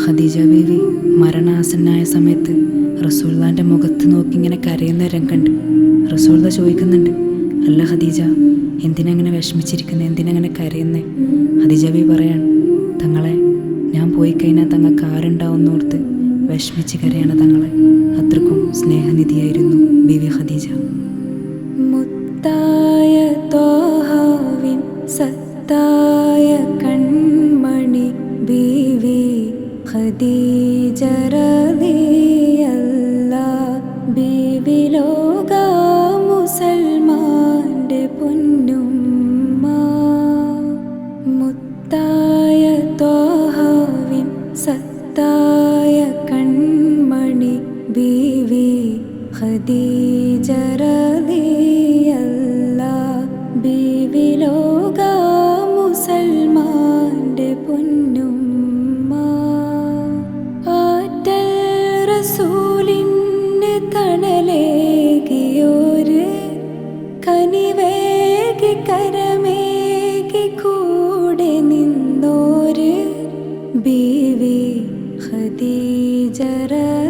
ഖദീജ ബീവി മരണാസന്നായ സമയത്ത് റസൂൽദാന്റെ മുഖത്ത് നോക്കി ഇങ്ങനെ കരയുന്ന രംഗണ്ട് റസൂള്ള ചോദിക്കുന്നുണ്ട് അല്ല ഖദീജ എന്തിനങ്ങനെ വിഷമിച്ചിരിക്കുന്നത് എന്തിനങ്ങനെ കരയുന്നത് ഖദീജ ബീവി പറയാണ് തങ്ങളെ ഞാൻ പോയി കഴിഞ്ഞാൽ തങ്ങൾക്ക് ആരുണ്ടാവുന്നോർത്ത് വിഷമിച്ച് കരയാണ് തങ്ങളെ. അത്രക്കും സ്നേഹനിധിയായിരുന്നു ബീവി ഖദീജ. മുത്തായ തോഹാവിൻ സത്തായ ബീവി ഖദീജ റളിയല്ല ബീവി ലോക മുസൽമാന്റെ പൊന്നുമ്മ മുത്തായ തോഹാവിൻ സത്തായ കൺമണി ബീവി ഖദീജ റസൂലിന്റെ കനിവേകി കൂടെ നിന്നോര് ബീവി ഖദീജ റളിയല്ല